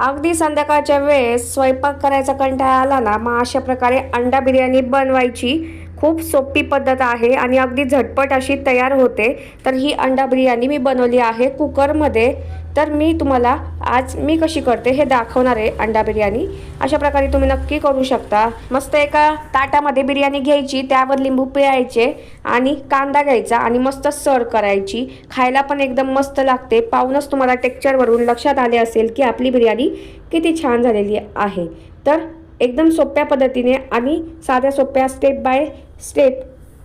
अगदी संध्याकाळच्या वेळेस स्वयंपाक करायचा कंटाळा आला ना मग अशा प्रकारे अंडा बिर्याणी बनवायची खूप सोपी पद्धत आहे आणि अगदी झटपट अशी तयार होते. तर ही अंडा बिर्याणी मी बनवली आहे कुकरमध्ये. तर मी तुम्हाला आज मी कशी करते हे दाखवणार आहे अंडा बिर्याणी. अशा प्रकारे तुम्ही नक्की करू शकता. मस्त एका ताटामध्ये बिर्याणी घ्यायची त्यावर लिंबू पिळायचे आणि कांदा घ्यायचा आणि मस्त सर्व करायची. खायला पण एकदम मस्त लागते. पाहूनच तुम्हाला टेक्चरवरून लक्षात आले असेल की आपली बिर्याणी किती छान झालेली आहे. तर एकदम सोप्या पद्धतीने आणि साध्या सोप्या स्टेप बाय स्टेप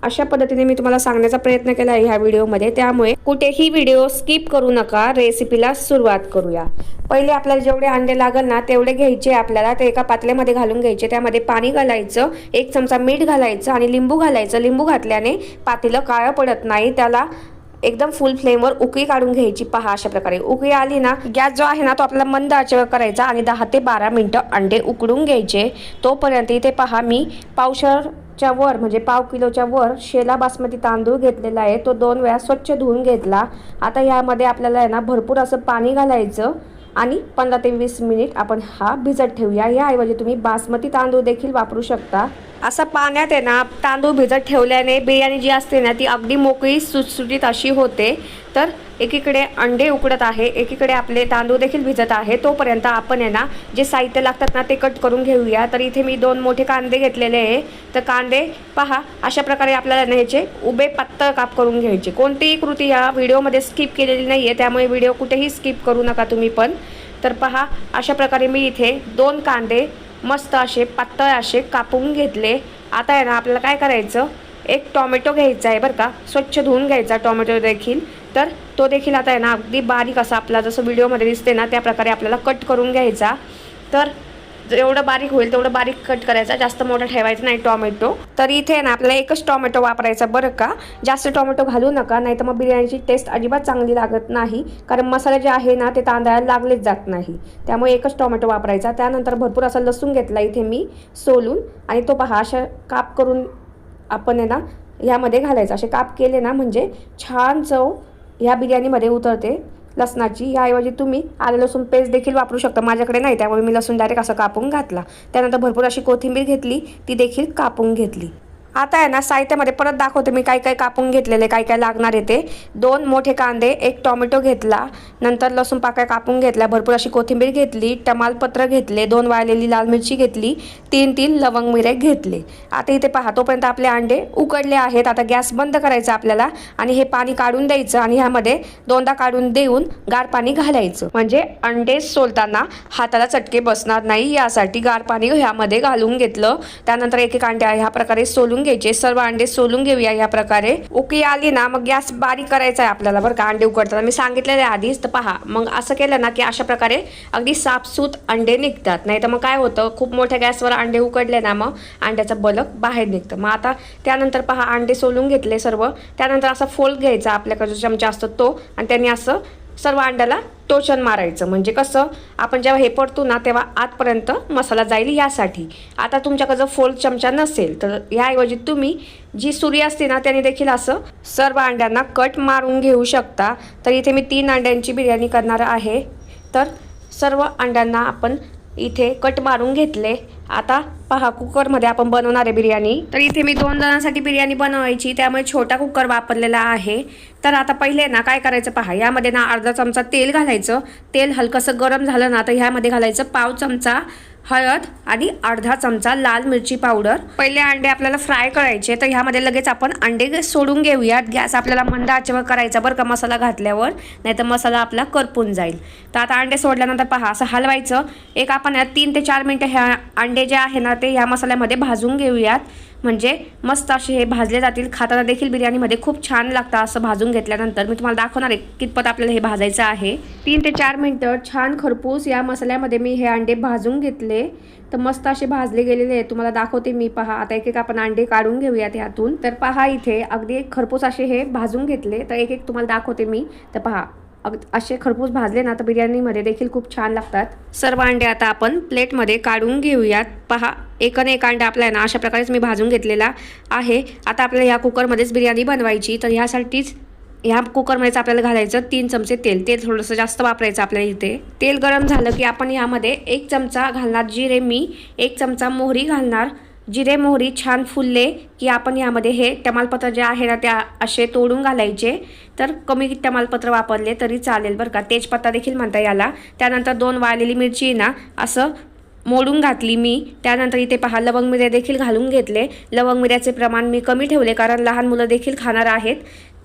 अशा पद्धतीने मी तुम्हाला सांगण्याचा प्रयत्न केला आहे ह्या व्हिडिओमध्ये. त्यामुळे कुठेही व्हिडिओ स्किप करू नका रेसिपीला सुरुवात करूया. पहिले आपल्याला जेवढे अंडे लागल ना तेवढे घ्यायचे आपल्याला. ते एका पातल्यामध्ये घालून घ्यायचे. त्यामध्ये पाणी घालायचं एक चमचा मीठ घालायचं आणि लिंबू घालायचं. लिंबू घातल्याने पातेलं काळं पडत नाही. त्याला एकदम फुल फ्लेमवर उकळी काढून घ्यायची. पहा अशा प्रकारे. उकळी आली ना गॅस जो आहे ना तो आपल्याला मंद आचेवर करायचा आणि दहा ते बारा मिनटं अंडे उकडून घ्यायचे. तोपर्यंत इथे पहा मी पावशरच्या वर म्हणजे पाव किलोच्या वर शेला बासमती तांदूळ घेतलेला आहे. तो दोन वेळा स्वच्छ धुवून घेतला. आता यामध्ये आपल्याला आहे ना भरपूर असं पाणी घालायचं. आणि पंधरा ते वीस मिनिट आपण हा भिजत ठेवूया. याऐवजी तुम्ही बासमती तांदूळ देखील वापरू शकता. असं पाण्यात आहे ना तांदूळ भिजत ठेवल्याने बिर्याणी जी असते ना ती अगदी मोकळी सुटसुटीत अशी होते. तर एकीकडे अंडे उकडत आहे एकीकडे आपले तांदूळ देखील भिजत आहे. तोपर्यंत आपण आहे ना जे साहित्य लागतात ना ते कट करून घेऊया. तर इथे मी दोन मोठे कांदे घेतलेले आहे. तर कांदे पहा अशा प्रकारे आपल्याला न्यायचे उभे पातळ काप करून घ्यायचे. कोणतीही कृती या व्हिडिओमध्ये स्किप केलेली नाही आहे त्यामुळे व्हिडिओ कुठेही स्किप करू नका तुम्ही पण. तर पहा अशा प्रकारे मी इथे दोन कांदे मस्त असे पातळ असे कापून घेतले. आता आहे ना आपल्याला काय करायचं? एक टॉमॅटो घ्यायचा आहे बरं का. स्वच्छ धुवून घ्यायचा टॉमॅटो देखील. तर तो देखील आता आहे ना अगदी बारीक असा आपला जसं व्हिडिओमध्ये दिसते ना त्या प्रकारे आपल्याला कट करून घ्यायचा. तर जेवढं बारीक होईल तेवढं बारीक कट करायचा. जास्त मोठं ठेवायचं नाही टॉमॅटो. तर इथे आहे ना आपल्याला एकच टॉमॅटो वापरायचा बरं का. जास्त टॉमॅटो घालू नका नाही तर मग बिर्याणीची टेस्ट अजिबात चांगली लागत नाही. कारण मसाले जे आहे ना ते तांदळाला लागलेच जात नाही. त्यामुळे एकच टॉमॅटो वापरायचा. त्यानंतर भरपूर असा लसूण घेतला इथे मी सोलून. आणि तो पहा अशा काप करून आपण आहे ना ह्यामध्ये घालायचं. असे काप केले ना म्हणजे छान चव ह्या बिर्याणीमध्ये उतरते लसणाची. याऐवजी तुम्ही आलं लसूण पेस्ट देखील वापरू शकता. माझ्याकडे नाही. त्यामुळे मी लसूण डायरेक्ट असं कापून घातला. त्यानंतर भरपूर अशी कोथिंबीर घेतली. ती देखील कापून घेतली. आता आहे ना साहित्यामध्ये परत दाखवते मी काय काय कापून घेतलेले काय काय लागणार आहे ते. दोन मोठे कांदे एक टॉमॅटो घेतला नंतर लसूण पाकळ्या कापून घेतल्या भरपूर अशी कोथिंबीर घेतली टमालपत्र घेतले दोन वाळलेली लाल मिरची घेतली तीन तीन लवंग मिरे घेतले. आता इथे पहा तोपर्यंत आपले अंडे उकडले आहेत. आता गॅस बंद करायचा आपल्याला आणि हे पाणी काढून द्यायचं आणि ह्यामध्ये दोनदा काढून देऊन गार पाणी घालायचं. म्हणजे अंडे सोलताना हाताला चटके बसणार नाही यासाठी गार पाणी ह्यामध्ये घालून घेतलं. त्यानंतर एक एक अंडे ह्या प्रकारे सोलून घ्यायचे सर्व अंडे सोलून घेऊया या प्रकारे. ओके आली ना मग गॅस बारीक करायचा आहे आपल्याला बरं का अंडे उकडताना मी सांगितलेलं आहे आधीच तर पहा मग असं केलं ना की अशा प्रकारे अगदी साफसूत अंडे निघतात. नाही तर मग काय होतं खूप मोठ्या गॅसवर अंडे उकडले ना मग अंड्याचा बलक बाहेर निघतं. मग आता त्यानंतर पहा अंडे सोलून घेतले सर्व. त्यानंतर असा फोल्ड घ्यायचा आपल्याकडे जो चमचा असतो तो आणि त्यांनी असं सर्व अंड्याला टोचन मारायचं. म्हणजे कसं आपण जेव्हा हे पडतो ना तेव्हा आतपर्यंत मसाला जाईल यासाठी. आता तुमच्याकडं जर चमचा नसेल तर ह्याऐवजी तुम्ही जी सुरी असते ना त्याने देखील असं सर्व अंड्यांना कट मारून घेऊ शकता. तर इथे मी तीन अंड्यांची बिर्याणी करणार आहे. तर सर्व अंड्यांना आपण इथे कट मारून घेतले. आता पहा कुकरमध्ये आपण बनवणार आहे बिर्याणी. तर इथे मी दोन जणांसाठी बिर्याणी बनवायची त्यामुळे छोटा कुकर वापरलेला आहे. तर आता पहिले ना काय करायचं पहा यामध्ये ना अर्धा चमचा तेल घालायचं. तेल हलकंसं गरम झालं ना तर ह्यामध्ये घालायचं पाव चमचा हळद आणि अर्धा चमचा लाल मिरची पावडर. पहिले अंडे आपल्याला फ्राय करायचे तर ह्यामध्ये लगेच आपण अंडे सोडून घेऊयात. गॅस आपल्याला मंद आचेवर करायचा बरं का मसाला घातल्यावर. नाही तर मसाला आपला करपून जाईल. तर आता अंडे सोडल्यानंतर पहा असं हलवायचं. एक आपण यात तीन ते चार मिनटं ह्या अंडे जे आहे ना ते ह्या मसाल्यामध्ये भाजून घेऊयात. म्हणजे मस्त असे हे भाजले जातील. खाताना देखील बिर्याणीमध्ये खूप छान लागतं असं भाजून घेतल्यानंतर. मी तुम्हाला दाखवणार आहे कितपत आपल्याला हे भाजायचं आहे. तीन ते चार मिनटं छान खरपूस या मसाल्यामध्ये मी हे अंडे भाजून घेतले. तर मस्त असे भाजले गेलेले आहे तुम्हाला दाखवते मी. पहा आता एक एक आपण अंडे काढून घेऊयात यातून तर पहा इथे अगदी खरपूस असे हे भाजून घेतले. तर एक एक तुम्हाला दाखवते मी. तर पहा. असे खरपूस भाजले ना तर बिर्याणीमध्ये देखील खूप छान लागतात. सर्व अंडे आता आपण प्लेटमध्ये काढून घेऊयात. पहा एकन एक अंडा आपला आहे ना अशा प्रकारेच मी भाजून घेतलेला आहे. आता आपल्याला ह्या कुकरमध्येच बिर्याणी बनवायची तर ह्यासाठीच ह्या कुकरमध्येच आपल्याला घालायचं तीन चमचे तेल. तेल थोडंसं जास्त वापरायचं आपल्याला इथे. तेल गरम झालं की आपण यामध्ये एक चमचा घालणार जिरे मी एक चमचा मोहरी घालणार. जिरे मोहरी छान फुलले की आपण यामध्ये हे तमालपत्र जे आहे ना त्या असे तोडून घालायचे. तर कमी तमालपत्र वापरले तरी चालेल बरं का. तेजपत्ता देखील म्हणता याला. त्यानंतर दोन वाळलेली मिरची ना असं मोडून घातली मी. त्यानंतर इथे पहा लवंग मिरे देखील घालून घेतले. लवंग मिऱ्याचे प्रमाण मी कमी ठेवले कारण लहान मुलं देखील खाणार आहेत.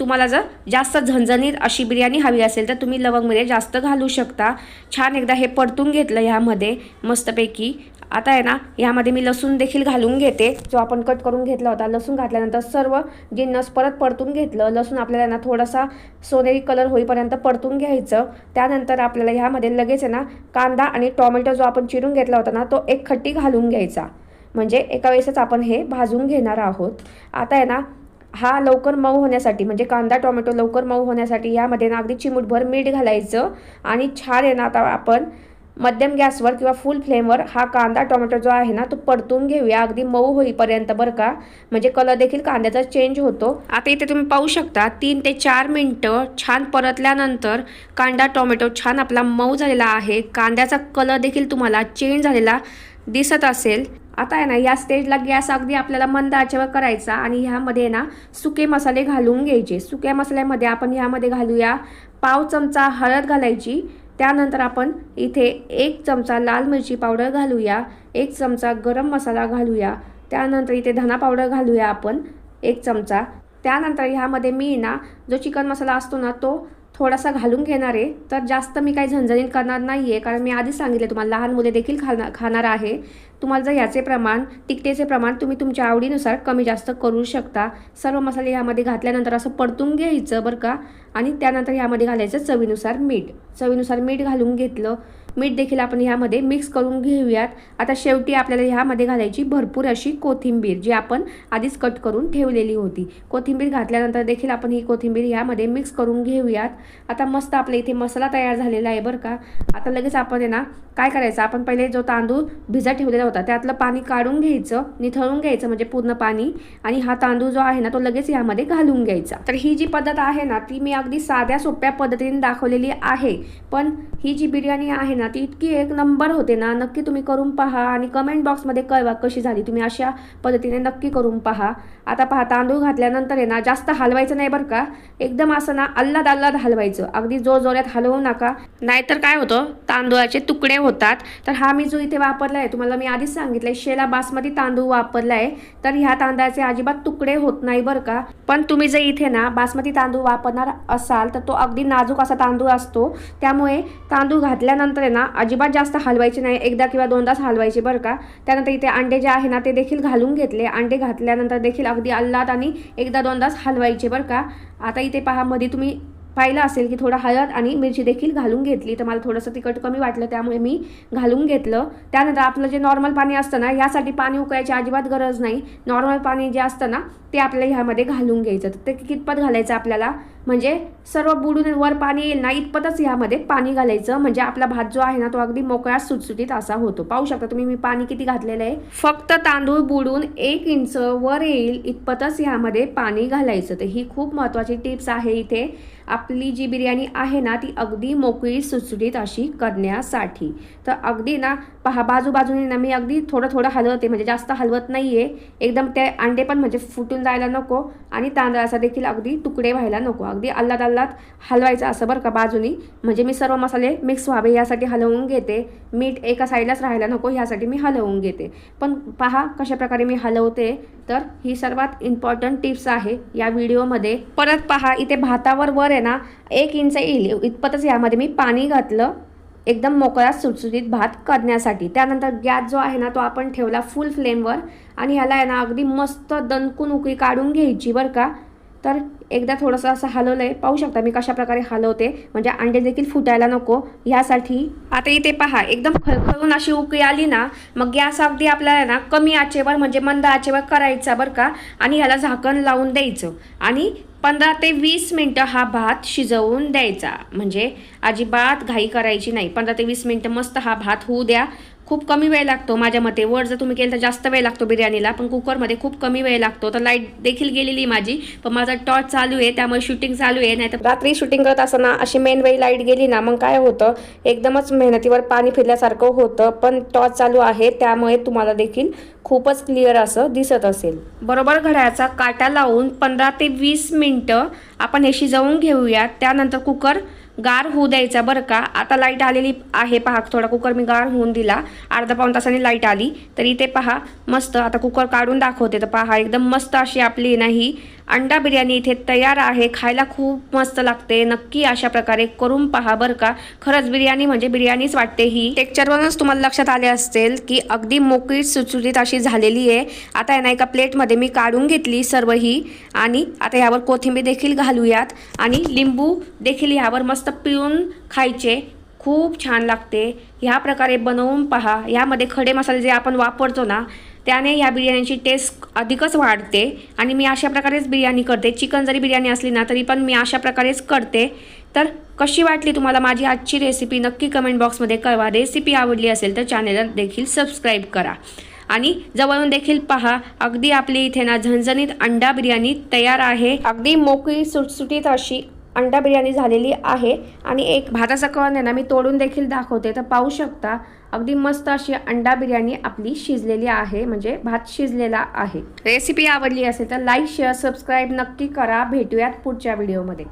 तुम्हाला जर जास्त झणझणीत अशी बिर्याणी हवी असेल तर तुम्ही लवंग मिरे जास्त घालू शकता. छान एकदा हे परतून घेतलं ह्यामध्ये मस्तपैकी. आता आहे ना यामध्ये मी लसूण देखील घालून घेते. जो आपण कट करून घेतला होता लसूण घातल्यानंतर सर्व जिन्नस परत परतून घेतलं लसूण आपल्याला ना थोडासा सोनेरी कलर होईपर्यंत परतून घ्यायचं. त्यानंतर आपल्याला ह्यामध्ये लगेच आहे ना कांदा आणि टोमॅटो जो आपण चिरून घेतला होता ना तो एक खट्टी घालून घ्यायचा. म्हणजे एका वेळेसच आपण हे भाजून घेणार आहोत. आता आहे ना हा लवकर मऊ होण्यासाठी म्हणजे कांदा टोमॅटो लवकर मऊ होण्यासाठी यामध्ये ना अगदी चिमूटभर मीठ घालायचं. आणि छान आहे ना आता आपण मध्यम गॅसवर किंवा फुल फ्लेमवर हा कांदा टोमॅटो जो आहे ना तो परतून घेऊया. अगदी मऊ होईपर्यंत बरं का. म्हणजे कलर देखील कांद्याचा चेंज होतो. आता इथे तुम्ही पाहू शकता तीन ते चार मिनटं छान परतल्यानंतर कांदा टोमॅटो छान आपला मऊ झालेला आहे. कांद्याचा कलर देखील तुम्हाला चेंज झालेला दिसत असेल. आता आहे ना या स्टेजला गॅस अगदी आपल्याला मंद आचेवर करायचा आणि ह्यामध्ये ना सुके मसाले घालून घ्यायचे. सुक्या मसाल्यामध्ये आपण ह्यामध्ये घालूया पाव चमचा हळद घालायची. त्यानंतर आपण इथे एक चमचा लाल मिरची पावडर घालूया एक चमचा गरम मसाला घालूया त्यानंतर इथे धना पावडर घालूया आपण एक चमचा. त्यानंतर ह्यामध्ये मी ना जो चिकन मसाला असतो ना तो थोडासा घालून घेणार आहे. तर जास्त मी काही झणझणीत करणार नाही आहे कारण मी आधीच सांगितले तुम्हाला लहान मुले देखील खाणार खाणार आहे. तुम्हाला जर ह्याचे प्रमाण तिखटेचे प्रमाण तुम्ही तुमच्या आवडीनुसार कमी जास्त करू शकता. सर्व मसाले ह्यामध्ये घातल्यानंतर असं परतून घ्यायचं बरं का. आणि त्यानंतर ह्यामध्ये घालायचं चवीनुसार मीठ. चवीनुसार मीठ घालून घेतलं. मीठ देखील आपण ह्यामध्ये मिक्स करून घेऊयात. आता शेवटी आपल्याला ह्यामध्ये घालायची भरपूर अशी कोथिंबीर जी आपण आधीच कट करून ठेवलेली होती. कोथिंबीर घातल्यानंतर देखील आपण ही कोथिंबीर ह्यामध्ये मिक्स करून घेऊयात. आता मस्त आपल्या इथे मसाला तयार झालेला आहे बरं का. आता लगेच आपण आहे ना काय करायचं? आपण पहिले जो तांदूळ भिजत ठेवलेला होता त्यातलं पाणी काढून घ्यायचं निथळून घ्यायचं म्हणजे पूर्ण पाणी. आणि हा तांदूळ जो आहे ना तो लगेच यामध्ये घालून घ्यायचा. तर ही जी पद्धत आहे ना ती मी अगदी साध्या सोप्या पद्धतीने दाखवलेली आहे. पण ही जी बिर्याणी आहे ना ती इतकी एक नंबर होते ना नक्की तुम्ही करून पहा आणि कमेंट बॉक्समध्ये कळवा कशी झाली. तुम्ही अशा पद्धतीने नक्की करून पहा. आता पहा तांदूळ घातल्यानंतर आहे ना जास्त हलवायचं नाही बरं का. एकदम असं ना अल्लाद अल्लाद हलवायचं. अगदी जोर जोरात हलवू नका. नाहीतर काय होतं तांदूळाचे तुकडे होतात. तर हा मी जो इथे वापरला आहे तुम्हाला मी आधीच सांगितलंय शेला बासमती तांदूळ वापरला आहे तर ह्या तांदळाचे अजिबात तुकडे होत नाही बरं का. पण तुम्ही जर इथे ना बासमती तांदूळ वापरणार असाल तर तो अगदी नाजूक असा तांदूळ असतो. त्यामुळे तांदूळ घातल्यानंतर आहे ना अजिबात जास्त हलवायचे नाही. एकदा किंवा दोनदाच हलवायचे बरं का. त्यानंतर इथे अंडे जे आहे ना ते देखील घालून घेतले. अंडे घातल्यानंतर देखील अगदी अल्लाद आणि एकदा दोनदाच हलवायचे बरं का. आता इथे पहा मध्ये तुम्ही पाहिलं असेल की थोडा हळद आणि मिरची देखील घालून घेतली. तर मला थोडंसं तिखट कमी वाटलं त्यामुळे मी घालून घेतलं. त्यानंतर आपलं जे नॉर्मल पाणी असतं ना ह्यासाठी पाणी उकळायची अजिबात गरज नाही. नॉर्मल पाणी जे असतं ना ते आपल्याला ह्यामध्ये घालून घ्यायचं. तर ते कितपत घालायचं आपल्याला? म्हणजे सर्व बुडून वर पाणी येईल ना इतपतच ह्यामध्ये पाणी घालायचं. म्हणजे आपला भात जो आहे ना तो अगदी मोकळा सुटसुटीत असा होतो. पाहू शकता तुम्ही मी पाणी किती घातलेलं आहे? फक्त तांदूळ बुडून एक इंच वर येईल इतपतच ह्यामध्ये पाणी घालायचं. तर ही खूप महत्त्वाची टिप्स आहे इथे. आपली जी बिर्याणी आहे ना ती अगदी मोकळी सुटसुटीत अशी करण्यासाठी. तर अगदी ना पहा बाजूबाजूने ना मी अगदी थोडं थोडं हलवते. म्हणजे जास्त हलवत नाही आहे एकदम ते अंडे पण म्हणजे फुटून जायला नको. आणि तांदळाचा देखील अगदी तुकडे व्हायला नको. अगदी अल्लाद अल्लाद हलवायचं असं बरं का बाजूनी. म्हणजे मी सर्व मसाले मिक्स व्हावे यासाठी हलवून घेते. मीठ एका साईडलाच राहायला नको ह्यासाठी मी हलवून घेते. पण पहा कशाप्रकारे मी हलवते. तर ही सर्वात इम्पॉर्टंट टिप्स आहे या व्हिडिओमध्ये. परत पहा इथे भातावर वर आहे ना एक इंच येईल. इतपतच यामध्ये मी पाणी घातलं. एकदम मोकळा सुटसुटीत भात करण्यासाठी. त्यानंतर गॅस जो आहे ना तो आपण ठेवला फुल फ्लेमवर आणि ह्याला आहे ना अगदी मस्त दणकून उकळी काढून घ्यायची बरं का. तर एकदा थोडंसं असं हलवलं आहे पाहू शकता मी कशा प्रकारे हलवते. म्हणजे अंडे देखील फुटायला नको. ह्यासाठी आता इथे पहा एकदम खळखळून अशी उकळी आली ना मग गॅस अगदी आपल्याला ना कमी आचेवर म्हणजे मंद आचेवर करायचा बरं का. आणि ह्याला झाकण लावून द्यायचं. आणि पंधरा ते वीस मिनटं हा भात शिजवून द्यायचा. म्हणजे अजिबात घाई करायची नाही. पंधरा ते वीस मिनटं मस्त हा भात होऊ द्या. खूप कमी वेळ लागतो माझ्या मते. वर जर तुम्ही केलं तर जास्त वेळ लागतो बिर्याणीला पण कुकरमध्ये खूप कमी वेळ लागतो. तर लाइट देखील गेलेली माझी. पण माझा टॉर्च चालू आहे त्यामुळे शूटिंग चालू आहे. नाही तर रात्री शूटिंग करत असताना अशी मेन वेळी लाइट गेली ना मग काय होतं? एकदमच मेहनतीवर पाणी फिरल्यासारखं होतं पण टॉर्च चालू आहे. त्यामुळे तुम्हाला देखील खूपच क्लिअर असं दिसत असेल. बरोबर घड्याचा काटा लावून पंधरा ते वीस मिनटं आपण हे शिजवून घेऊयात. त्यानंतर कुकर गार होऊ द्यायचा बरं का. आता लाइट आलेली आहे पहा थोडा कुकर मी गार होऊन दिला. अर्धा पाऊन तासाने लाइट आली. तर इथे पहा मस्त. आता कुकर काढून दाखवते. तर पहा एकदम मस्त अशी आपली नाही अंडा बिर्याणी इथे तयार आहे खायला खूप मस्त लागते. नक्की अशा प्रकारे करून पहा बरं का. खरंच बिर्याणी म्हणजे बिर्याणीच वाटते ही. टेक्चरवरूनच तुम्हाला लक्षात आले असेल की अगदी मोकळी सुटसुटीत अशी झालेली आहे. आता आहे ना एका प्लेटमध्ये मी काढून घेतली सर्व ही. आणि आता यावर कोथिंबीर देखील घालूयात. आणि लिंबू देखील यावर मस्त पिळून खायचे. खूप छान लागते. ह्या प्रकारे बनवून पहा. यामध्ये खडे मसाले जे आपण वापरतो ना त्याने या बिर्याणीची टेस्ट अधिकच वाढते आणि मी अशा प्रकारेच बिर्याणी करते. चिकन जरी बिर्याणी असली ना तरी पण मी अशा प्रकारेच करते. तर कशी वाटली तुम्हाला माझी आजची रेसिपी नक्की कमेंट बॉक्समध्ये कळवा. रेसिपी आवडली असेल तर चॅनेलला देखील सबस्क्राईब करा. आणि जवळून देखील पहा अगदी आपली इथे ना झणझणीत अंडा बिर्याणी तयार आहे. अगदी मोकळी सुटसुटीत अशी अंडा बिर्याणी झालेली आहे आणि एक भाताचा कण आहे ना मी तोडून देखील दाखवते. तर पाहू शकता अगदी मस्त अशी अंडा बिर्याणी आपली शिजलेली आहे म्हणजे भात शिजलेला आहे. रेसिपी आवडली असेल तर लाईक शेअर सबस्क्राईब नक्की करा. भेटूयात पुढच्या व्हिडिओमध्ये